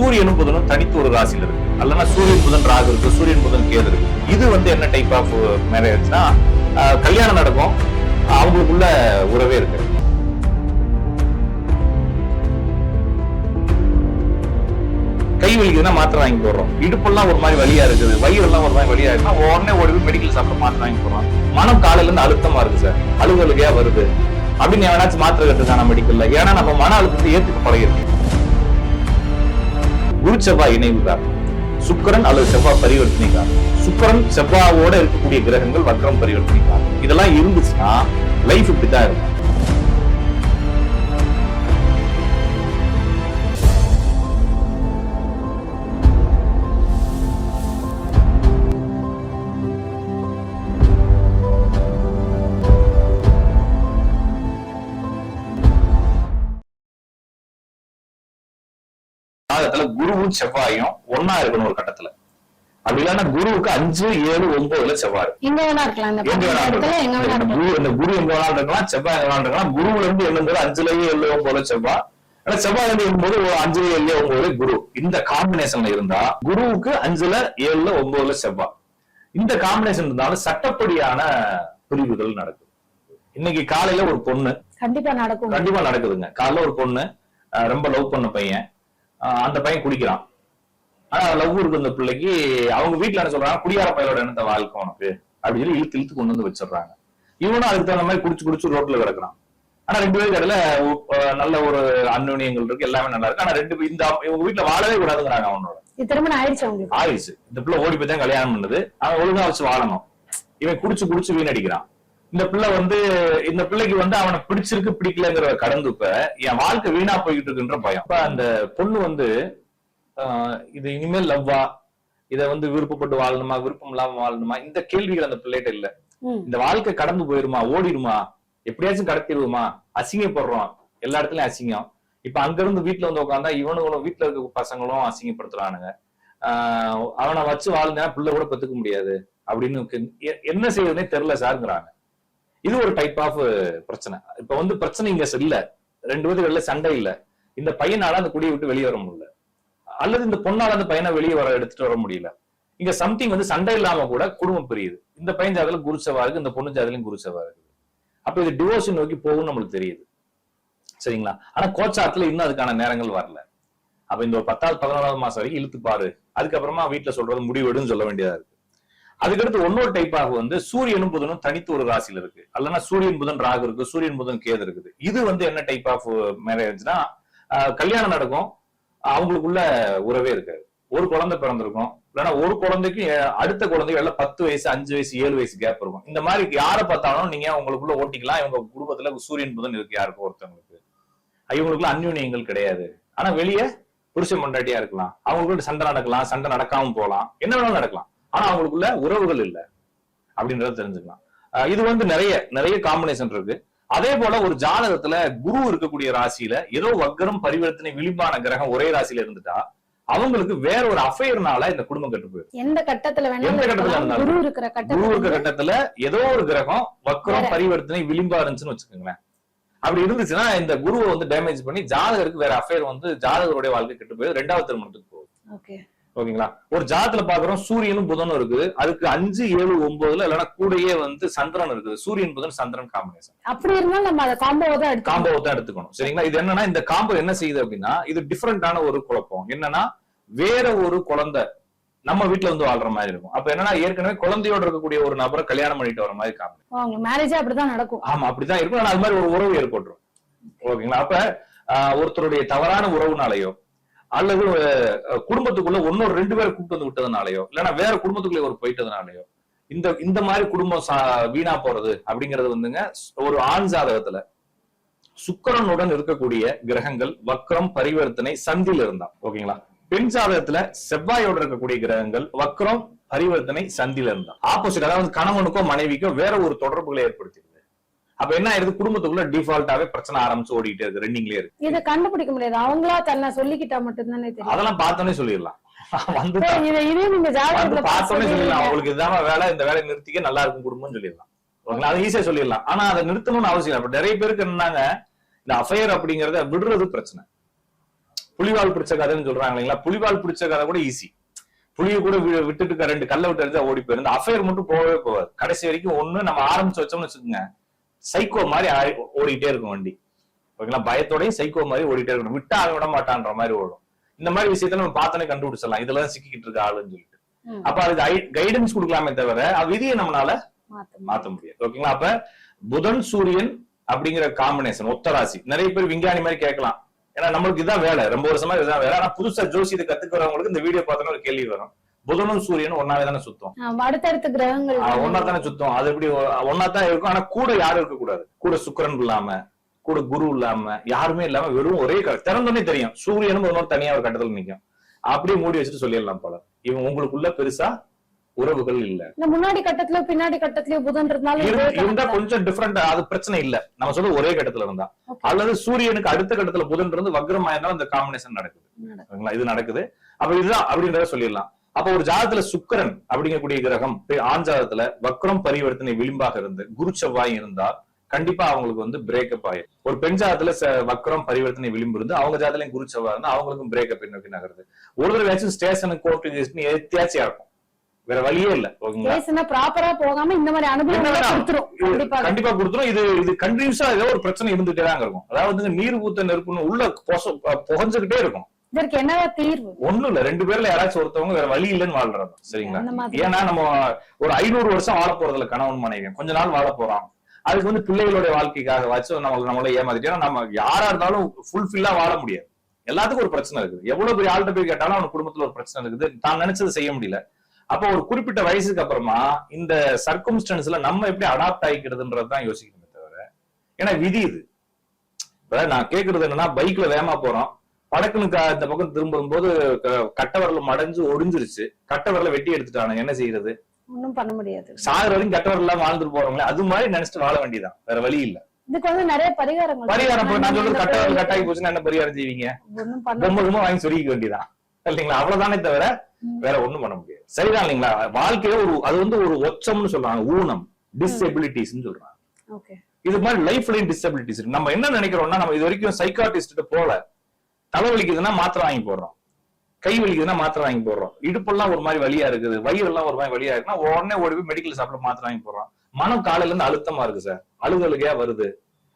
சூரியனும் புதனும் தனித்து ஒரு ராசியில் இருக்கு. அல்லனா சூரியன் புதன் ராகு இருக்கு சூரியன் புதன் கேது இருக்கு. இது வந்து என்ன டைப் ஆஃப் மேரேஜ்னா கல்யாணம் நடக்கும். அவங்களுக்குள்ள உறவே இருக்கு. கை வலிக்குதுன்னா மாத்திரை வாங்கி போடுறோம் இடுப்பெல்லாம் ஒரு மாதிரி வழியா இருக்குது. வயிறெல்லாம் ஒரு மாதிரி வழியா இருக்குன்னா உடனே ஓடி மெடிக்கல் சாப்பிட மாத்திரை வாங்கி போடுறோம் மனம் காலையில இருந்து அழுத்தமா இருக்கு சார். அழுகலுக்கையா வருது. அப்படின்னு எவனாச்சும் மாத்திரை கட்டுதானா மெடிக்கல்ல ஏன்னா நம்ம மன அழுத்தத்தை ஏத்துக்க பழகிருக்கு குரு செவ்வாய் இணைவு காரணம் சுக்கரன் அல்லது செவ்வாய் பரிவர்த்தனை காரணம் சுக்கரன் செவ்வாவோட இருக்கக்கூடிய கிரகங்கள் வக்ரம் பரிவர்த்தனை காரணம் இதெல்லாம் இருந்துச்சுன்னா லைஃப் இப்படிதான் இருக்கும். குருவும் செவ்வாயும் ஒன்னா இருக்கணும் ஒரு கட்டத்துல. அப்படி இல்லைன்னா குருவுக்கு அஞ்சு ஏழு ஒன்பதுல செவ்வாய். எங்க வேணா இருக்கலாம். குரு இந்த குரு எங்க வேணாலும் இருக்கலாம் செவ்வாய் எங்க வேணாலும் இருக்கலாம். குருவுல இருந்து எண்ணும்போது அஞ்சுலயே ஏழு ஒன்பதுல செவ்வாய். ஆனா செவ்வாய் இருந்து எண்ணும்போது ஒரு அஞ்சுல ஏழு ஒன்பதுல குரு. இந்த காம்பினேஷன்ல இருந்தா குருவுக்கு அஞ்சுல ஏழுல ஒன்பதுல செவ்வாய். இந்த காம்பினேஷன் இருந்தாலும் சட்டப்படியான பிரிவுகள் நடக்குது இன்னைக்கு காலையில ஒரு பொண்ணு. கண்டிப்பா நடக்கும். கண்டிப்பா நடக்குதுங்க. காலைல ஒரு பொண்ணு. ரொம்ப லவ் பண்ண பையன். அந்த பையன் குடிக்கிறான். ஆனா லவ் இருக்கு அந்த பிள்ளைக்கு. அவங்க வீட்டுல என்ன சொல்றாங்க? குடியார பையலோட என்னத்த வாழ்க்கை உனக்கு. அப்படின்னு சொல்லி இழுத்து இழுத்து கொண்டு வந்து வச்சிடுறாங்க. இவனும் அதுக்கு தகுந்த மாதிரி குடிச்சு குடிச்சு ரோட்ல கிடக்குறான். ஆனா ரெண்டு பேருக்கு இடையில நல்ல ஒரு அந்யோன்யங்கள் இருக்கு. எல்லாமே நல்லா இருக்கு. ஆனா ரெண்டு இந்த இவங்க வீட்டுல வாழவே கூடாதுங்கிறாங்க அவனோட. திருமணம் ஆயிடுச்சு அவங்களுக்கு ஆயிடுச்சு. இந்த பிள்ளை ஓடி போய் தான் கல்யாணம் பண்ணுது. அவன் ஒழுங்கா வச்சு வாழணும். இவன் குடிச்சு குடிச்சு வீணடிக்கிறான். இந்த பிள்ளை வந்து இந்த பிள்ளைக்கு வந்து அவனை பிடிச்சிருக்கு பிடிக்கலங்கிற கடந்து இப்ப என் வாழ்க்கை வீணா போய்கிட்டு இருக்குன்ற பயம். இப்ப அந்த பொண்ணு வந்து ஆஹ் இது இனிமேல் லவ்வா? இத வந்து விருப்பப்பட்டு வாழணுமா? விருப்பம் இல்லாம வாழணுமா? இந்த கேள்விகள் அந்த பிள்ளைகிட்ட இல்ல. இந்த வாழ்க்கை கடந்து போயிருமா? ஓடிடுமா? எப்படியாச்சும் கடத்திடுவோமா? அசிங்கப்படுறோம். எல்லா இடத்துலயும் அசிங்கம். இப்ப அங்க இருந்து வீட்டுல வந்து உட்காந்தா இவனுங்களும் வீட்டுல இருக்க பசங்களும் அசிங்கப்படுத்துறானுங்க. ஆஹ் அவனை வச்சு வாழ்ந்தா பிள்ளை கூட பெத்துக்க முடியாது. அப்படின்னு என்ன செய்யறதுனே தெரியல சார்ங்கிறாங்க. இது ஒரு டைப் ஆஃப் பிரச்சனை. இப்ப வந்து பிரச்சனை இங்க இல்ல. ரெண்டு பேருக்கு சண்டை இல்ல. இந்த பையனால அந்த குடியை விட்டு வெளியே வர முடியல. அல்லது இந்த பொண்ணால அந்த பையனை வெளியே வர எடுத்துட்டு வர முடியல. இங்க சம்திங் வந்து சண்டை இல்லாம கூட குடும்பம் பிரியுது. இந்த பையன் ஜாதகம் குருசவா இருக்கு இந்த பொண்ணு ஜாதகம் குருச்சவா இருக்கு. அப்ப இது டிவோர்ஸ் நோக்கி போகும் நம்மளுக்கு தெரியுது. சரிங்களா? ஆனா கோச்சாத்துல இன்னும் அதுக்கான நேரங்கள் வரல. அப்ப இந்த ஒரு பத்தாவது பதினாலாவது மாசம் வரைக்கும் இழுத்து பாரு அதுக்கப்புறமா வீட்டுல சொல்றது முடிவெடுன்னு சொல்ல வேண்டியதா இருக்கு. அதுக்கடுத்து இன்னொரு டைப்பாக வந்து சூரியனும் புதனும் தனித்து ஒரு ராசியில் இருக்கு. அல்லனா சூரியன் புதன் ராகு இருக்கு சூரியன் புதன் கேது இருக்குது. இது வந்து என்ன டைப் ஆஃப் மேரேஜ்னா கல்யாணம் நடக்கும். அவங்களுக்குள்ள உறவே இருக்காது. ஒரு குழந்தை பிறந்திருக்கும். இல்லைன்னா ஒரு குழந்தைக்கு அடுத்த குழந்தைக்கு எல்லாம் பத்து வயசு அஞ்சு வயசு ஏழு வயசு கேப் இருக்கும். இந்த மாதிரி யாரை பார்த்தாலும் நீங்க உங்களுக்குள்ள ஓட்டிக்கலாம். இவங்க குடும்பத்துல சூரியன் புதன் இருக்கு யாருக்கும் ஒருத்தவங்களுக்கு. இவங்களுக்குள்ள அந்யூன்யங்கள் கிடையாது. ஆனா வெளியே புருஷன் மண்டாட்டியா இருக்கலாம். அவங்களுக்குள்ள சண்டை நடக்கலாம் சண்டை நடக்காம போகலாம். என்ன வேணாலும் நடக்கலாம். ஆனா அவங்களுக்குள்ள உறவுகள் இல்ல அப்படின்றத தெரிஞ்சுக்கலாம். இது வந்து நிறைய நிறைய காம்பினேஷன் இருக்கு. அதே போல ஒரு ஜாதகத்துல குரு இருக்கக்கூடிய ராசியில ஏதோ வக்கரம் பரிவர்த்தனை விளிம்பான கிரகம் ஒரே ராசியில இருந்துட்டா அவங்களுக்கு வேற ஒரு அஃபையர்னால இந்த குடும்பம் கெட்டு போயிடும். எந்த கட்டத்துல எந்த கட்டத்துல. குரு இருக்கிற குரு இருக்க கட்டத்துல ஏதோ ஒரு கிரகம் வக்கரம். பரிவர்த்தனை விளிம்பா இருந்துச்சுன்னு வச்சுக்கோங்களேன். அப்படி இருந்துச்சுன்னா இந்த குருவை வந்து டேமேஜ் பண்ணி ஜாதகருக்கு வேற அஃபையர் வந்து ஜாதகருடைய வாழ்க்கை கெட்டு போய் ரெண்டாவது திருமணத்துக்கு போகுது. ஓகே ஓகேங்களா? ஒரு ஜாதத்துல பாக்குறோம் சூரியனும் புதனும் இருக்குது. அதுக்கு அஞ்சு ஏழு ஒன்பதுல இல்லைன்னா கூடயே வந்து சந்திரன் இருக்குது. சூரியன் புதன் சந்திரன் காம்பினேஷன் அப்படி இருந்தாலும் நம்ம அதை காம்போவை தான் எடுத்துக்கணும். காம்போ தான் எடுத்துக்கணும். சரிங்களா? இது என்னன்னா இந்த காம்போ என்ன செய்யுது அப்படின்னா இது டிஃபரெண்டான ஒரு குழப்பம். என்னன்னா வேற ஒரு குழந்தை நம்ம வீட்டுல வந்து வாழ்ற மாதிரி இருக்கும். அப்ப என்னன்னா ஏற்கனவே குழந்தையோட இருக்கக்கூடிய ஒரு நபரை கல்யாணம் பண்ணிட்டு வர மாதிரி காமி அவங்க மேரேஜே அப்படிதான் நடக்கும். ஆமா அப்படிதான் இருக்கும். ஆனா அது மாதிரி ஒரு உறவு ஏற்பட்டுரும். ஓகேங்களா? அப்ப ஒருத்தருடைய தவறான உறவுனாலயோ அல்லது குடும்பத்துக்குள்ள இன்னொரு ரெண்டு பேரை கூப்பிட்டு வந்து விட்டதுனாலயோ இல்லைன்னா வேற குடும்பத்துக்குள்ள ஒரு போயிட்டதுனாலயோ இந்த இந்த மாதிரி குடும்பம் சா- வீணா போறது அப்படிங்கிறது வந்துங்க ஒரு ஆண் ஜாதகத்துல சுக்கிரனுடன் இருக்கக்கூடிய கிரகங்கள் வக்ரம் பரிவர்த்தனை சந்தியில் இருந்தா ஓகேங்களா? பெண் ஜாதகத்துல செவ்வாயோட இருக்கக்கூடிய கிரகங்கள் வக்ரம் பரிவர்த்தனை சந்தியில இருந்தா. ஆப்போசிட் அதாவது கணவனுக்கோ மனைவிக்கோ வேற ஒரு தொடர்புகளை ஏற்படுத்தி அப்ப என்ன ஆயிருது குடும்பத்துக்குள்ள டிஃபால்ட்டாவே பிரச்சனை ஆரம்பிச்சு ஓடிட்டே இருக்கு. ரெண்டிங்லயே இருக்கு. இதை கண்டுபிடிக்க முடியாது. அவங்களா தன்னை சொல்லிக்கிட்டா மட்டும்தானே தெரியும். அதெல்லாம் பார்த்தோன்னே சொல்லிடலாம். வந்து பார்த்தோன்னே பார்த்து சொல்லிடலாம். அவங்களுக்கு இதாம வேலை இந்த வேலையை நிறுத்திக்க நல்லா இருக்கும் குடும்பம்னு சொல்லிடலாம். அது ஈஸியா சொல்லிடலாம். ஆனா அதை நிறுத்தணும்னு அவசியம் இல்லை. நிறைய பேருக்கு என்னன்னாங்க இந்த அஃபையர் அப்படிங்கறத விடுறது பிரச்சனை. புலிவால் பிடிச்ச கதைன்னு சொல்றாங்க இல்லைங்களா? புலிவால் பிடிச்ச கதை கூட ஈஸி புளிய கூட விட்டுட்டு ரெண்டு கல்ல விட்டு அடிச்சா ஓடி போயிரு இந்த அஃபேர் மட்டும் போகவே போகாது. கடைசி வரைக்கும் ஒண்ணு நம்ம ஆரம்பிச்சு வச்சோம்னு வச்சுக்கோங்க. சைக்கோ மாதிரி ஓடிட்டே இருக்கும் வண்டி. ஓகேங்களா? பயத்தோடயும் சைக்கோ மாதிரி ஓடிட்டே இருக்கணும் விட்டா விட மாட்டான்ற மாதிரி ஓடும். இந்த மாதிரி விஷயத்த நம்ம பார்த்தோன்னே கண்டுபிடிச்சிடலாம். இதுல சிக்கிக்கிட்டு இருக்க ஆளுன்னு சொல்லிட்டு. அப்ப அதுக்கு கைடன்ஸ் கொடுக்கலாமே தவிர விதியை நம்மளால மாத்த முடியாது. ஓகேங்களா? அப்ப புதன் சூரியன் அப்படிங்கிற காம்பினேஷன் ஒத்த ராசி. நிறைய பேர் விஞ்ஞானி மாதிரி கேட்கலாம். ஏன்னா நம்மளுக்கு இதான் வேலை. ரொம்ப வருஷமா இதுதான் வேலை. ஆனா புதுசா ஜோசியத்தை கத்துக்கிறவங்களுக்கு இந்த வீடியோ பார்த்தோன்னா ஒரு கேள்வி வரும். புதனும் சூரியனும் ஒன்னாவே தானே சுத்தம். அடுத்தடுத்த கிரகங்கள் ஒன்னா தானே சுத்தம். அது எப்படி ஒன்னா தான் இருக்கும். ஆனா கூட யாரும் இருக்க கூடாது. கூட சுக்கிரன் இல்லாம கூட குரு இல்லாம யாருமே இல்லாம வெறும் ஒரே திறந்தோடனே தெரியும். சூரியனும் ஒரு தனியா ஒரு கட்டத்துல நிக்கும். அப்படியே மூடி வச்சுட்டு சொல்லிடலாம் போல. இவன் உங்களுக்குள்ள பெருசா உறவுகள் இல்ல. முன்னாடி கட்டத்துல பின்னாடி கட்டத்திலயும் புதன் இருந்தாலும் இருந்தா கொஞ்சம் டிஃபரெண்ட் அது பிரச்சனை இல்ல. நம்ம சொல்ல ஒரே கட்டத்துல இருந்தா. அல்லது சூரியனுக்கு அடுத்த கட்டத்துல புதன் இருந்து வக்ரமா இருந்தாலும் இந்த காம்பினேஷன் நடக்குது? இது நடக்குது. அப்ப இதுதான் அப்படின்றத சொல்லிடலாம். அப்ப ஒரு ஜாதகத்துல சுக்கிரன் அப்படிங்கக்கூடிய கிரகம் ஆண் ஜாதகத்துல வக்ரம் பரிவர்த்தனை விளிம்பாக இருந்து குரு செவ்வாய் இருந்தா கண்டிப்பா அவங்களுக்கு வந்து பிரேக்கப் ஆயிரும். ஒரு பெண் ஜாதத்துல வக்ரம் பரிவர்த்தனை விளிம்பு இருந்து அவங்க ஜாதகலையும் குரு செவ்வாய் இருந்தா அவங்களுக்கும் பிரேக்கப் நோக்கி நகருது. ஒரு தடவை ஸ்டேஷனுக்கு கோர்ட்டு எத்தியாச்சியா இருக்கும் வேற வழியே இல்ல ப்ராப்பரா போகாம இந்த மாதிரி அனுபவம் கண்டிப்பா. கொடுத்துரும். இது இது கண்டினியூஸா ஏதோ ஒரு பிரச்சனை இருந்துட்டே தான் இருக்கும். அதாவது நீர் ஊத்த நெருப்புன்னு உள்ள புகஞ்சுகிட்டே இருக்கும். இதற்கு என்னவா தீர்வு? ஒண்ணும் இல்ல. ரெண்டு பேர்ல யாராச்சும் ஒருத்தவங்க வேற வழி இல்லைன்னு வாழ்றது சரிங்களா. ஏன்னா நம்ம ஒரு ஐநூறு வருஷம் வாழ போறதுல கணவன் மனைவி. கொஞ்ச நாள் வாழ போறோம் அதுக்கு வந்து பிள்ளைகளுடைய வாழ்க்கைக்காக வச்சு நம்ம நம்மள ஏமாத்திட்டு ஏன்னா நம்ம யாரா இருந்தாலும் ஃபுல்ஃபில்லா வாழ முடியாது. எல்லாத்துக்கும் ஒரு பிரச்சனை இருக்குது. எவ்வளவு பெரிய ஆள்கிட்ட போய் கேட்டாலும் அவன் குடும்பத்துல ஒரு பிரச்சனை இருக்குது. தான் நினைச்சதை செய்ய முடியல. அப்போ ஒரு குறிப்பிட்ட வயசுக்கு அப்புறமா இந்த சர்க்கம்ஸ்டன்ஸ்ல நம்ம எப்படி அடாப்ட் ஆகிக்கிறதுன்றது தான் யோசிக்கணுமே தவிர ஏன்னா விதி இது. நான் கேக்குறது என்னன்னா பைக்ல வேகமா போறோம். படக்குன்னு க- இந்த பக்கம் திரும்பும்போது க- கட்டை விரல் மடைஞ்சு ஒடிஞ்சிருச்சு. கட்டை விரல வெட்டி எடுத்துட்டானு என்ன செய்யறது? ஒண்ணும் பண்ண முடியாது. சாகர வரைக்கும் கட்டை விரல் எல்லாம் வாழ்ந்துட்டு போறவங்களே அது மாதிரி நினைச்சிட்டு வாழ வேண்டியதான் வேற வழி இல்ல. இதுக்கு வந்து நிறைய பரிகாரங்கள் பரிகாரம் நான். சொல்றது இந்த கட்டை விரல் கோயிலுக்கு கட்டாயி போச்சுன்னா என்ன பரிகாரம் செய்வீங்க? பொம்மை பொம்மை வாங்கி சொல்லிக்க வேண்டியதான் இல்லைங்களா? அவ்வளவுதானே தவிர வேற ஒண்ணும் பண்ண முடியாது. சரிதான் இல்லைங்களா? வாழ்க்கையில ஒரு அது வந்து ஒரு ஒச்சம்னு சொல்றாங்க. ஊனம். டிசபிலிட்டிஸ் சொல்றாங்க. இது மாதிரி லைஃப்லயும் டிசபிலிட்டிஸ் இருக்கு. நம்ம என்ன நினைக்கிறோம்னா நம்ம இது வரைக்கும் சைக்காட்டிஸ்ட் போல தலை வலிக்குதுன்னா மாத்திரை வாங்கி போடுறோம். கை வலிக்குதுன்னா மாத்திரை வாங்கி போடுறோம். இடுப்பெல்லாம் ஒரு மாதிரி வழியா இருக்குது. வயிறெல்லாம் ஒரு மாதிரி வழியா இருக்குன்னா உடனே ஓடி போய் மெடிக்கல் ஷாப்ல மாத்திரை வாங்கி போடுறோம். மனம் காலையில இருந்து அழுத்தமா இருக்கு சார். அழுகலுகையா வருது.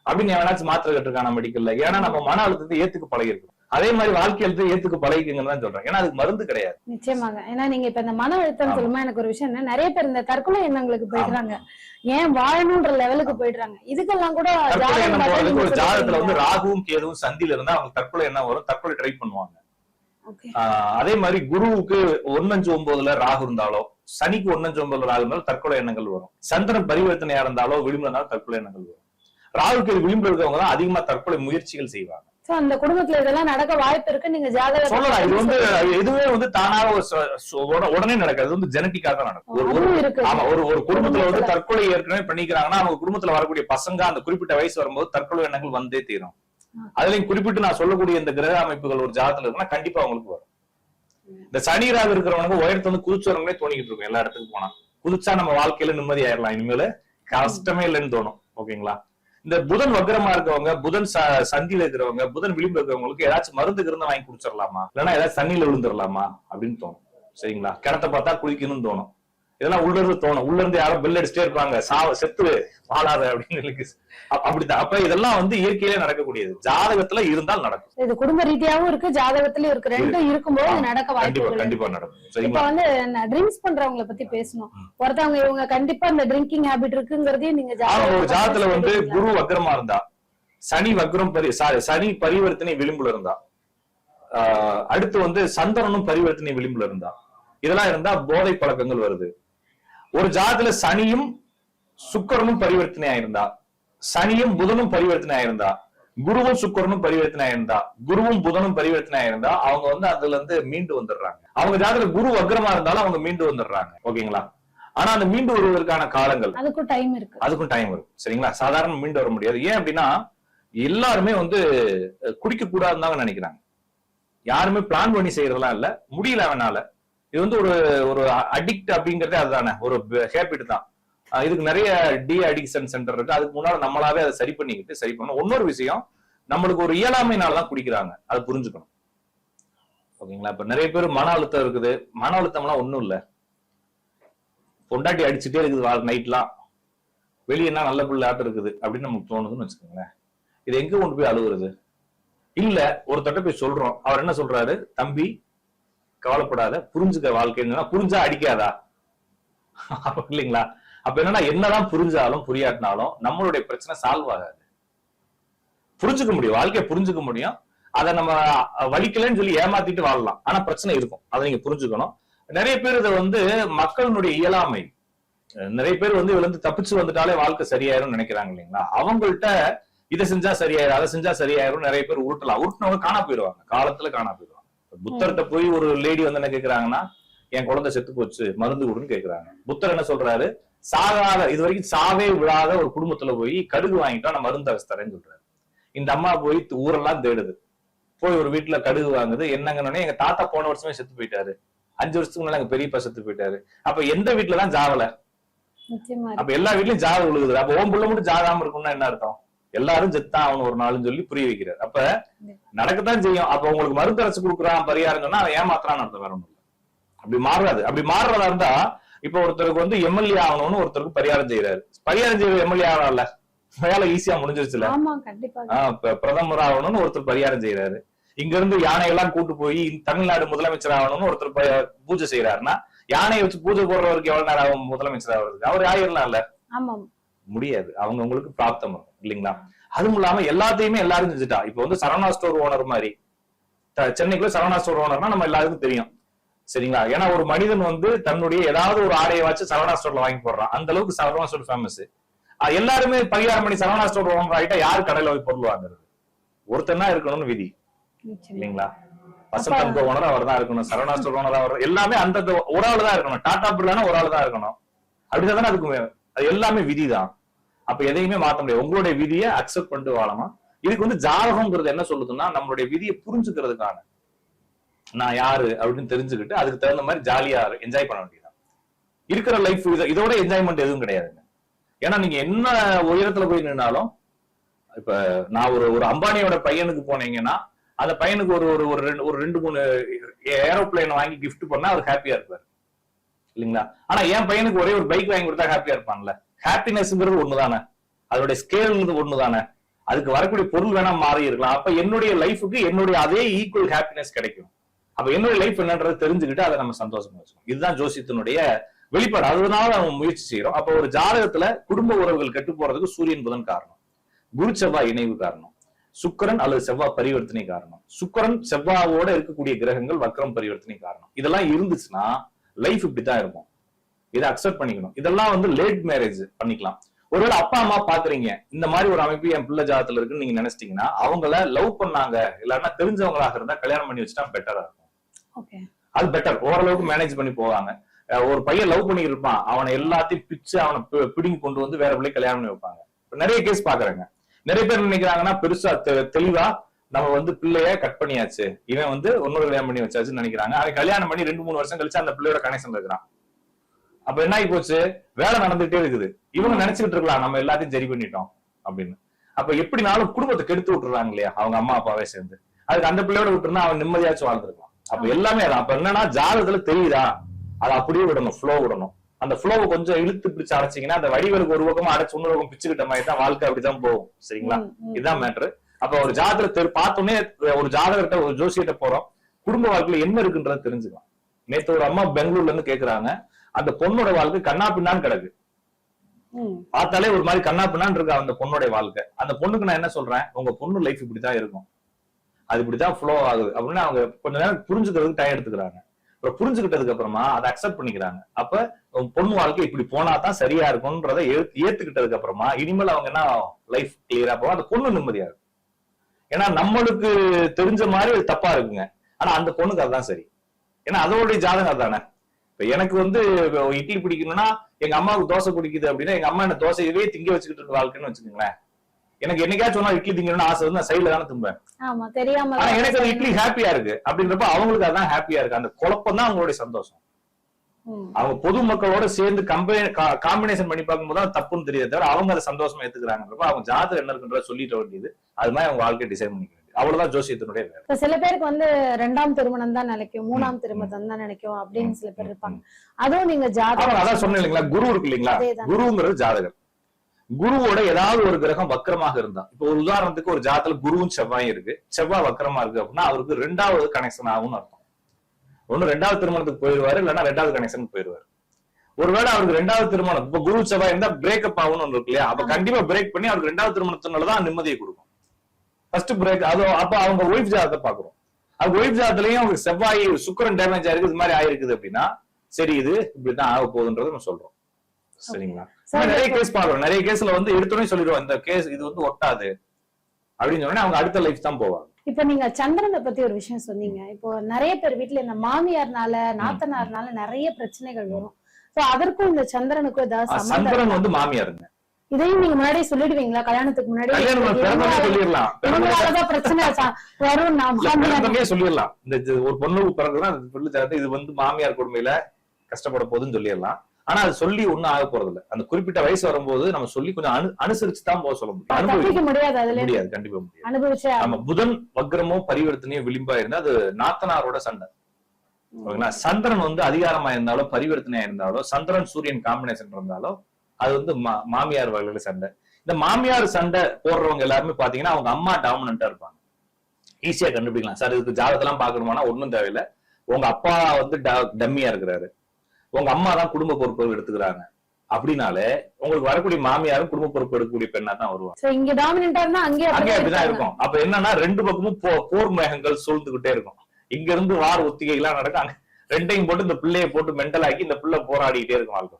அப்படின்னு எவனாச்சும் மாத்திரை கட்டிருக்கான மெடிக்கல்ல ஏன்னா நம்ம மன அழுத்தத்தை ஏத்துக்கு பழகிருக்கு அதே மாதிரி வாழ்க்கை அழுத்தத்தை ஏத்துக்கு பழகிக்குங்கன்னு தான் சொல்றேன் ஏன்னா அதுக்கு மருந்து கிடையாது. நிச்சயமாக. ஏன்னா நீங்க இப்ப இந்த மன அழுத்தம். சொல்லுமா எனக்கு ஒரு விஷயம் என்ன நிறைய பேர் இந்த தற்கொலை எண்ணங்களுக்கு போயிடுறாங்க. ஏன் வாழணும்ன்ற லெவலுக்கு போயிடுறாங்க. இதுக்கெல்லாம் கூட ஒரு ஜாதகத்துல வந்து? ராகுவும் கேதுவும் சந்தில இருந்தா அவங்க தற்கொலை என்ன வரும். தற்கொலை ட்ரை பண்ணுவாங்க. அதே மாதிரி குருவுக்கு ஒன்னஞ்சு ஒன்பதுல ராகு இருந்தாலோ சனிக்கு ஒன்னஞ்சு ஒன்பதுல ராகு இருந்தாலும் தற்கொலை எண்ணங்கள் வரும். சந்திரன் பரிவர்த்தனையா இருந்தாலோ விளிம்புல இருந்தாலும் தற்கொலை எண்ணங்கள் வரும். ராகுக்கு இது விளிம்புல இருக்கவங்க தான் அதிகமா தற்கொலை முயற்சிகள் செய்வாங்க. So, அந்த குடும்பத்துல இதெல்லாம் நடக்க வாய்ப்பு இருக்கு. நீங்க ஜாதகம் சொல்லலாம். இது வந்து எதுவுமே வந்து தானாக ஒரு சொ- சொ- உட- உடனே நடக்காது. வந்து ஜெனட்டிக்கா தான் நடக்கும். ஆமா ஒரு ஒரு குடும்பத்துல வந்து. தற்கொலை ஏற்கனவே பண்ணிக்கிறாங்கன்னா அவங்க குடும்பத்துல வரக்கூடிய பசங்க அந்த குறிப்பிட்ட வயசு வரும்போது தற்கொலை எண்ணங்கள் வந்தே தீரும். அதுலயும் குறிப்பிட்டு நான் சொல்லக்கூடிய இந்த கிரக அமைப்புகள் ஒரு ஜாதத்துல இருக்குன்னா கண்டிப்பா அவங்களுக்கு வரும். இந்த சனி ராகு இருக்கிறவனுக்கு உயரத்தை வந்து குதிச்சவங்களே தோணிக்கிட்டு இருக்கும். எல்லா இடத்துக்கும் போனா. குதிச்சா நம்ம வாழ்க்கையில நிம்மதி ஆயிடலாம் இனிமேல கஷ்டமே இல்லைன்னு தோணும். ஓகேங்களா? இந்த புதன் வக்ரமா இருக்கவங்க புதன் ச- சந்தியில இருக்கிறவங்க புதன் விளிம்பு இருக்கிறவங்களுக்கு ஏதாச்சும் மருந்து கிருந்த வாங்கி குடிச்சிடலாமா இல்லைன்னா ஏதாச்சும் தண்ணியில விழுந்துடலாமா அப்படின்னு தோணும். சரிங்களா? கிணத்த பார்த்தா குளிக்கணும்னு தோணும். இதெல்லாம் உள்ள இருந்து தோணும். உள்ள இருந்து யாரும் பெல் அடிச்சுட்டே இருப்பாங்க. சாவ செத்து வாழாத அப்படின்னு அப்படித்தான். அப்ப இதெல்லாம் வந்து இயற்கையிலே நடக்கக்கூடியது. ஜாதகத்துல இருந்தால் நடக்கும். இது குடும்ப ரீதியாவும் இருக்கு ஜாதகத்திலயும் இருக்கு. ரெண்டும் இருக்கும்போது நடக்க வாய்ப்பு கண்டிப்பா நடக்கும். இப்ப வந்து ட்ரிங்க்ஸ் பண்றவங்கள பத்தி பேசணும். ஒருத்தவங்க இவங்க கண்டிப்பா இந்த ட்ரிங்கிங் ஹாபிட் இருக்குங்கிறதையும் நீங்க ஜாதகத்துல வந்து? குரு வக்ரமா இருந்தா சனி வக்ரம் பரி சாரி சனி பரிவர்த்தனை விளிம்புல இருந்தா அடுத்து வந்து சந்திரனும் பரிவர்த்தனை விளிம்புல இருந்தா இதெல்லாம் இருந்தா போதை பழக்கங்கள் வருது. ஒரு ஜாதத்துல சனியும் சுக்கிரனும் பரிவர்த்தனை ஆயிருந்தா சனியும் புதனும் பரிவர்த்தனை ஆயிருந்தா குருவும் சுக்கிரனும் பரிவர்த்தனை ஆயிருந்தா குருவும் புதனும் பரிவர்த்தனை ஆயிருந்தா அவங்க வந்து அதுல இருந்து மீண்டு வந்துடுறாங்க. அவங்க ஜாதத்துல குரு வக்ரமா இருந்தாலும் அவங்க மீண்டு வந்துடுறாங்க. ஓகேங்களா? ஆனா அந்த மீண்டு வருவதற்கான காலங்கள் அதுக்கும் டைம் இருக்கு. அதுக்கும் டைம் வரும் சரிங்களா? சாதாரண மீண்டு வர முடியாது. ஏன் அப்படின்னா எல்லாருமே வந்து குடிக்க கூடாதுன்னு தான் நினைக்கிறாங்க. யாருமே பிளான் பண்ணி செய்யறதெல்லாம் இல்ல. முடியல அவனால. இது வந்து ஒரு ஒரு அடிக்ட் அப்படிங்கறதே அதுதானே. ஒரு ஹேபிட் தான். இதுக்கு நிறைய டி அடிக்ஷன் சென்டர் இருக்கு. அதுக்கு முன்னால நம்மளாவே அதை சரி பண்ணிக்கிட்டு சரி பண்ணணும். இன்னொரு விஷயம் நம்மளுக்கு ஒரு இயலாமைனால தான் குடிக்கிறாங்க. அது புரிஞ்சுக்கணும். ஓகேங்களா? இப்ப நிறைய பேர் மன அழுத்தம் இருக்குது. மன அழுத்தம்லாம் ஒண்ணும் இல்ல. பொண்டாட்டி அடிச்சுட்டே இருக்குது நைட்லாம் வெளியேனா நல்ல பிள்ளை ஆட்டம் இருக்குது அப்படின்னு நமக்கு தோணுதுன்னு வச்சுக்கோங்களேன். இது எங்க கொண்டு போய் அழுகுறது இல்ல ஒருத்தட்ட போய் சொல்றோம். அவர் என்ன சொல்றாரு? தம்பி கவலைப்படாத புரிஞ்சுக்க வாழ்க்கைன்னா புரிஞ்சா அடிக்காதா? இல்லைங்களா? அப்ப என்னன்னா என்னதான் புரிஞ்சாலும் புரியாட்டினாலும் நம்மளுடைய பிரச்சனை சால்வ் ஆகாது. புரிஞ்சுக்க முடியும் வாழ்க்கையை புரிஞ்சுக்க முடியும். அதை நம்ம வலிக்கலன்னு வலிக்கலைன்னு சொல்லி ஏமாத்திட்டு வாழலாம். ஆனா பிரச்சனை இருக்கும். அதை நீங்க புரிஞ்சுக்கணும். நிறைய பேர் இதை வந்து மக்களினுடைய இயலாமை. நிறைய பேர் வந்து இதுல இருந்து தப்பிச்சு வந்துட்டாலே வாழ்க்கை சரியாயிரும் நினைக்கிறாங்க இல்லைங்களா? அவங்கள்ட்ட இதை செஞ்சா சரியாயிரும் அதை செஞ்சா சரியாயிரும் நிறைய பேர் உருட்டலாம். உருட்டினவங்க காணா போயிடுவாங்க. காலத்துல காணா போயிடுவாங்க. புத்தர்கிட்ட போய் ஒரு லேடி வந்து என்ன கேக்குறாங்கன்னா என் குழந்தை செத்து போச்சு மருந்து கொடுன்னு கேக்குறாங்க. புத்தர் என்ன சொல்றாரு? சாகாத இது வரைக்கும் சாவே விழாத ஒரு குடும்பத்துல போய் கடுகு வாங்கிட்டா நான் மருந்து அரசு தரேன்னு சொல்றாரு. இந்த அம்மா போய் ஊரெல்லாம் தேடுது. போய் ஒரு வீட்டுல கடுகு வாங்குது. என்னங்கன்னு எங்க தாத்தா போன வருஷமே செத்து போயிட்டாரு. அஞ்சு வருஷத்துக்கு முன்னாடி எங்க பெரியப்பா செத்து போயிட்டாரு. அப்ப எந்த வீட்டுல தான் ஜாவல அப்ப எல்லா வீட்லயும் ஜாக விழுகுது அப்ப ஓம் புள்ள மட்டும் ஜாகாம இருக்கும்னா என்ன அர்த்தம்? எல்லாரும் செத்தான் அவனு ஒரு நாள்னு சொல்லி புரிய வைக்கிறார். அப்ப நடக்கத்தான் செய்யும். அப்ப உங்களுக்கு மருந்து அரைச்சு கொடுக்குறான் பரிகாரம் சொன்னா அவன் ஏமாத்துறான்னு அர்த்தம் வேற இல்ல. அப்படி மாறாது. அப்படி மாறுறதா இருந்தா இப்ப ஒருத்தருக்கு வந்து எம்எல்ஏ ஆகணும்னு ஒருத்தருக்கு பரிகாரம் செய்யறாரு பரிகாரம் செய்யற எம்எல்ஏ ஆகலாம்ல. வேலை ஈஸியா முடிஞ்சிருச்சுல. பிரதமர் ஆகணும்னு ஒருத்தர் பரிகாரம் செய்யறாரு இங்க இருந்து யானை எல்லாம் கூட்டு போய் தமிழ்நாடு முதலமைச்சர் ஆகணும்னு ஒருத்தர் பூஜை செய்யறாருன்னா யானையை வச்சு பூஜை போடுறவருக்கு எவ்வளவு நேரம் ஆகும் முதலமைச்சர் ஆகுறதுக்கு? அவர் ஆயிரலாம்ல. ஆமா முடியாது. அவங்க உங்களுக்கு பிராப்தம் வரும் இல்லைங்களா? அதுவும் இல்லாம எல்லாத்தையுமே எல்லாரும் செஞ்சுட்டா. இப்ப வந்து சரவணா ஸ்டோர் ஓனர் மாதிரி. சென்னைக்குள்ள சரவணா ஸ்டோர் ஓனர்னா நம்ம எல்லாருக்கும் தெரியும். சரிங்களா? ஏன்னா ஒரு மனிதன் வந்து தன்னுடைய ஏதாவது ஒரு ஆடையை வச்சு சரவணா ஸ்டோர்ல வாங்கி போடுறான். அந்த அளவுக்கு சரவணா ஸ்டோர் ஃபேமஸ் எல்லாருமே பரிகாரம் பண்ணி சரவணா ஸ்டோர் ஓனர் ஆயிட்டா யாரு கடையில போய் பொருள் வாங்குறது ஒருத்தன் தான் இருக்கணும்னு விதி. இல்லைங்களா? வசந்த் ஓனர் அவர் தான் இருக்கணும். சரவணா ஸ்டோர் ஓனர் அவர் எல்லாமே அந்த ஒரு ஆள் தான் இருக்கணும். டாடா பிர்லானா ஒரு ஆள் தான் இருக்கணும். அப்படிதான் தானே அதுக்கு அது எல்லாமே விதி தான் அப்ப எதையுமே மாத்த முடியாது. உங்களுடைய விதியை அக்செப்ட் பண்ணிட்டு வாழலாம் இதுக்கு வந்து ஜாதகம்ங்கிறது என்ன சொல்லுதுன்னா நம்மளுடைய விதியை புரிஞ்சுக்கிறதுக்கான. நான் யாரு அப்படின்னு தெரிஞ்சுக்கிட்டு அதுக்கு தகுந்த மாதிரி ஜாலியா என்ஜாய் பண்ண வேண்டியதுதான். இருக்கிற லைஃப் இதோட என்ஜாய்மெண்ட் எதுவும் கிடையாதுங்க. ஏன்னா நீங்க என்ன உயரத்துல போய் நின்னாலும் இப்ப நான் ஒரு ஒரு அம்பானியோட பையனுக்கு போனீங்கன்னா அந்த பையனுக்கு ஒரு ஒரு ஒரு ரெண்டு ஒரு ரெண்டு மூணு ஏரோப்ளேன் வாங்கி கிஃப்ட் பண்ணா அவர் ஹாப்பியா இருப்பாரு. இல்லைங்களா? ஆனா என் பையனுக்கு ஒரே ஒரு பைக் வாங்கி கொடுத்தா ஹாப்பியா இருப்பான்ல. ஹாப்பினஸ்ங்கிறது ஒண்ணுதானே? அதோட ஸ்கேல் ஒண்ணுதானே? அதுக்கு வரக்கூடிய பொருள் வேணா மாறி இருக்கலாம். அப்ப என்னுடைய லைஃபுக்கு என்னுடைய அதே ஈக்குவல் ஹாப்பினஸ் கிடைக்கும். அப்ப என்னுடைய லைஃப் என்னன்றது தெரிஞ்சுக்கிட்டு அதை நம்ம சந்தோஷமா வச்சுக்கணும். இதுதான் ஜோசியத்தினுடைய வெளிப்பாடு. அதனால நம்ம முயற்சி செய்யறோம். அப்ப ஒரு ஜாதகத்துல குடும்ப உறவுகள் கெட்டு போறதுக்கு சூரியன் புதன் காரணம். குரு செவ்வாய் இணைவு காரணம். சுக்கரன் அல்லது செவ்வாய் பரிவர்த்தனை காரணம். சுக்கரன் செவ்வாவோட இருக்கக்கூடிய கிரகங்கள் வக்ரம் பரிவர்த்தனை காரணம். இதெல்லாம் இருந்துச்சுன்னா லைஃப் இப்படித்தான் இருக்கும். இதை அக்செப்ட் பண்ணிக்கணும். இதெல்லாம் வந்து லேட் மேரேஜ் பண்ணிக்கலாம். ஒருவேளை அப்பா அம்மா பாக்குறீங்க. இந்த மாதிரி ஒரு அமைப்பு என் பிள்ளை ஜாதத்துல இருக்குன்னு நீங்க நினைச்சிட்டீங்கன்னா அவங்கள லவ் பண்ணாங்க. இல்லைன்னா தெரிஞ்சவங்களாக இருந்தா கல்யாணம் பண்ணி வச்சுட்டா பெட்டரா இருக்கும். அது பெட்டர் ஓரளவுக்கு மேனேஜ் பண்ணி போவாங்க. ஒரு பையன் லவ் பண்ணி இருப்பான். அவனை எல்லாத்தையும் பிச்சு அவனை பிடுங்கி கொண்டு வந்து வேற பிள்ளை கல்யாணம் பண்ணி வைப்பாங்க. நிறைய கேஸ் பாக்குறாங்க. நிறைய பேர் நினைக்கிறாங்கன்னா பெருசா தெளிவா நம்ம வந்து பிள்ளைய கட் பண்ணியாச்சு. இவன் வந்து இன்னொரு கல்யாணம் பண்ணி வச்சாச்சுன்னு நினைக்கிறாங்க. அவன் கல்யாணம் பண்ணி ரெண்டு மூணு வருஷம் கழிச்சு அந்த பிள்ளையோட கனெக்ஷன் இருக்கிறான். அப்ப என்ன ஆகி போச்சு? வேலை நடந்துகிட்டே இருக்குது. இவங்க நினைச்சுக்கிட்டு இருக்கலாம் நம்ம எல்லாத்தையும் சரி பண்ணிட்டோம் அப்படின்னு. அப்ப எப்படினாலும் குடும்பத்தை கெடுத்து விட்டுறாங்க இல்லையா? அவங்க அம்மா அப்பாவே சேர்ந்து. அதுக்கு அந்த பிள்ளையோட விட்டுருந்தா அவன் நிம்மதியாச்சும் வாழ்ந்துருக்கலாம். அப்ப எல்லாமே அதான். அப்ப என்னன்னா ஜாதகத்துல தெரியுதா? அதை அப்படியே விடணும் ஃப்ளோ விடணும். அந்த ஃப்ளோவை கொஞ்சம் இழுத்து பிடிச்சு அடைச்சிங்கன்னா அந்த வடிகளுக்கு ஒரு பக்கமா அடைச்சு இன்னொரு பக்கம் பிச்சுக்கிட்ட மாதிரி தான் வாழ்க்கை அப்படிதான் போகும். சரிங்களா? இதுதான் மேட்ரு அப்ப ஒரு ஜாதகத்தை பார்த்தோன்னே ஒரு ஜாதகர்கிட்ட ஒரு ஜோசியிட்ட போறோம். குடும்ப வாழ்க்கையில என்ன இருக்குன்றத தெரிஞ்சுக்கலாம். நேத்து ஒரு அம்மா பெங்களூர்ல இருந்து கேக்குறாங்க. அந்த பொண்ணோட வாழ்க்கை கண்ணா பின்னான்னு கிடக்கு. பார்த்தாலே ஒரு மாதிரி கண்ணா பின்னான்னு இருக்கு அந்த பொண்ணோட வாழ்க்கை. அந்த பொண்ணுக்கு நான் என்ன சொல்றேன்? உங்க பொண்ணு லைஃப் இப்படிதான் இருக்கும். அது இப்படிதான் ஃப்ளோ ஆகுது. அப்படின்னு அவங்க கொஞ்ச நேரம் புரிஞ்சுக்கிறதுக்கு டைம் எடுத்துக்கிறாங்க. அப்புறம் புரிஞ்சுக்கிட்டதுக்கு அப்புறமா அதை அக்செப்ட் பண்ணிக்கிறாங்க. அப்ப உங்க பொண்ணு வாழ்க்கை இப்படி போனா தான் சரியா இருக்கும்ன்றத ஏத்து- ஏத்துக்கிட்டதுக்கு அப்புறமா இனிமேல் அவங்க என்ன லைஃப் கிளியரா போகும். அந்த பொண்ணு நிம்மதியா இருக்கும். ஏன்னா நம்மளுக்கு தெரிஞ்ச மாதிரி தப்பா இருக்குங்க. ஆனா அந்த பொண்ணுக்கு அதுதான் சரி. ஏன்னா அதோடைய ஜாதகம் அதானே? இப்ப எனக்கு வந்து இட்லி பிடிக்கணும்னா எங்க அம்மாவுக்கு தோசை பிடிக்குது அப்படின்னா எங்க அம்மா என்ன தோசையவே திங்க வச்சுக்கிட்டு இருக்க வாழ்க்கைன்னு வச்சுக்கோங்களேன். எனக்கு என்னைக்காச்சும் நாள் இட்லி திங்கணும்னு ஆசை வந்து நான் சைடுல தானே தும்பேன். ஆமா தெரியாம ஆனா எனக்கு அந்த இட்லி ஹாப்பியா இருக்கு. அப்படின்றப்ப அவங்களுக்கு அதான் ஹாப்பியா இருக்கு. அந்த குழப்பம் தான் அவங்களுடைய சந்தோஷம். அவங்க பொதுமக்களோட சேர்ந்து கம்பெனி காம்பினேஷன் பண்ணி பார்க்கும்போது அது தப்புன்னு தெரியுது தவிர அவங்க அதை சந்தோஷமா ஏத்துக்கிறாங்கன்றப்ப அவங்க ஜாதகம் என்ன இருக்குன்றத சொல்லிட வேண்டியது. அது மாதிரி அவங்க வாழ்க்கை டிசைன் பண்ணிக்க வேண்டியது அவ்வளவுதான் ஜோசியத்தினுடைய சில பேருக்கு வந்து ரெண்டாம் திருமணம் தான் நினைக்கும் மூணாம் திருமணம் தான் நினைக்கும் அப்படின்னு சில பேர் இருப்பாங்க. அதுவும் நீங்க ஆமா அதான் சொன்னேன் ஜாதகம் இல்லைங்களா? குரு இருக்கு இல்லைங்களா. குருங்கிறது ஜாதகர் குருவோட ஏதாவது ஒரு கிரகம் வக்கரமாக இருந்தா இப்போ ஒரு உதாரணத்துக்கு ஒரு ஜாதத்துல குருவும் செவ்வாயும் இருக்கு. செவ்வாய் வக்கரமா இருக்கு அப்படின்னா அவருக்கு ரெண்டாவது கனெக்ஷன் ஆகும்னு அர்த்தம். ஒண்ணு ரெண்டாவது திருமணத்துக்கு போயிடுவாரு இல்லைன்னா ரெண்டாவது கனெக்ஷனுக்கு போயிடுவாரு ஒருவேளை அவருக்கு ரெண்டாவது திருமணம் இப்ப குரு செவ்வாய் இருந்தா பிரேக்கப் ஆகும்னு ஒண்ணு இருக்கு இல்லையா? அப்ப. கண்டிப்பா பிரேக் பண்ணி அவருக்கு ரெண்டாவது திருமணத்தினாலதான் நிம்மதியை கொடுக்கும். ஃபர்ஸ்ட் பிரேக் அது அப்ப அவங்க ஒய்ஃப் ஜாதத்தை பாக்குறோம் அது ஒய்ஃப் ஜாதத்துலயும் அவங்களுக்கு செவ்வாய் சுக்கரன் டேமேஜ் ஆயிருக்கு இது மாதிரி ஆயிருக்குது அப்படின்னா சரி இது இப்படிதான் ஆக போகுதுன்றதை நம்ம சொல்றோம். சரிங்களா? நிறைய கேஸ் பாக்குறோம் நிறைய கேஸ்ல வந்து எடுத்தோடனே சொல்லிடுவோம் இந்த கேஸ் இது வந்து ஒட்டாது அப்படின்னு சொன்னா அவங்க அடுத்த லைஃப் தான் போவாங்க. இப்ப நீங்க சந்திரனை பத்தி ஒரு விஷயம் சொன்னீங்க. இப்போ நிறைய பேர் வீட்டுல இந்த மாமியார்னால நாத்தனார்னால நிறைய பிரச்சனைகள் வரும். சோ அதற்கும் இந்த சந்திரனுக்கும் ஏதாவது சந்திரன் வந்து மாமியாருங்க. இதையும் நீங்க முன்னாடியே சொல்லிடுவீங்களா? கல்யாணத்துக்கு முன்னாடி சொல்லிடலாம். பிரச்சனை வரும் நான் இந்த ஒரு பிறகுதான் அது சொல்லி தரது இது வந்து மாமியார் கொடுமையில கஷ்டப்பட போகுதுன்னு சொல்லிடலாம். ஆனா அது சொல்லி ஒண்ணும் ஆக போறது இல்ல அந்த குறிப்பிட்ட வயசு வரும்போது நம்ம சொல்லி கொஞ்சம் அனு அனுசரிச்சு தான் போக சொல்ல முடியும். முடியாது. அதுல. இருந்து. முடியாது கண்டிப்பா முடியாது. நம்ம. புதன் வக்ரமோ பரிவர்த்தனையோ விளிம்பா இருந்தா அது நாத்தனாரோட சண்டை. ஓகேங்களா? சந்திரன் வந்து அதிகாரமா இருந்தாலோ பரிவர்த்தனையா இருந்தாலோ சந்திரன் சூரியன் காம்பினேஷன் இருந்தாலோ அது வந்து மா- மாமியார் வகையில சண்டை. இந்த மாமியார் சண்டை போடுறவங்க எல்லாருமே பாத்தீங்கன்னா அவங்க அம்மா டாமினண்டா இருப்பாங்க. ஈஸியா கண்டுபிடிக்கலாம். சார் இதுக்கு ஜாதகத்தெல்லாம் பாக்கணுமானா ஒண்ணும் தேவையில்ல. உங்க அப்பா வந்து டம்மியா இருக்கிறாரு. உங்க அம்மா தான் குடும்ப பொறுப்பு எடுத்துக்கிறாங்க. அப்படின்னாலே உங்களுக்கு வரக்கூடிய மாமியாரும் குடும்ப பொறுப்பு எடுக்கக்கூடிய பெண்ணா தான் வருவாங்க. இங்க இருந்தா அங்கேயே அங்கே அப்படிதான். இருக்கும். அப்ப என்னன்னா ரெண்டு பக்கமும் போர் மேகங்கள் சூழ்ந்துகிட்டே இருக்கும். இங்க இருந்து வார் ஒத்திகை எல்லாம் நடக்கும் ரெண்டையும் போட்டு இந்த பிள்ளைய போட்டு மென்டல் ஆக்கி இந்த பிள்ளை போராடிட்டே இருக்கும் வாழ்க்கை.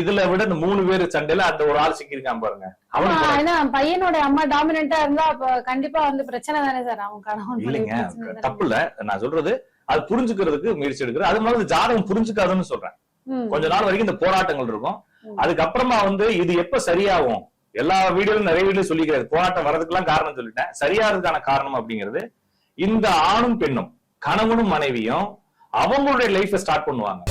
இதுல விட இந்த மூணு பேர் சண்டையில அந்த ஒரு ஆள் சிக்கியிருக்கான் பாருங்க. ஏன்னா பையனோட அம்மா டாமினண்டா இருந்தா கண்டிப்பா வந்து பிரச்சனை தானே சார். அவன் மனைவி இல்லைங்க. தப்பு இல்ல. நான் சொல்றது அது புரிஞ்சுக்கிறதுக்கு முயற்சி எடுக்கிறேன். அது மாதிரி ஜாதகம் புரிஞ்சுக்காதுன்னு சொல்றேன். கொஞ்ச நாள் வரைக்கும் இந்த போராட்டங்கள் இருக்கும். அதுக்கப்புறமா வந்து இது எப்ப சரியாகும்? எல்லா வீடியோலும் நிறைய வீடியோ சொல்லிக்கிறது போராட்டம் வர்றதுக்கெல்லாம் காரணம் சொல்லிட்டேன். சரியாறதுக்கான காரணம் அப்படிங்கிறது இந்த ஆணும் பெண்ணும் கணவனும் மனைவியும் அவங்களுடைய லைஃபை ஸ்டார்ட் பண்ணுவாங்க.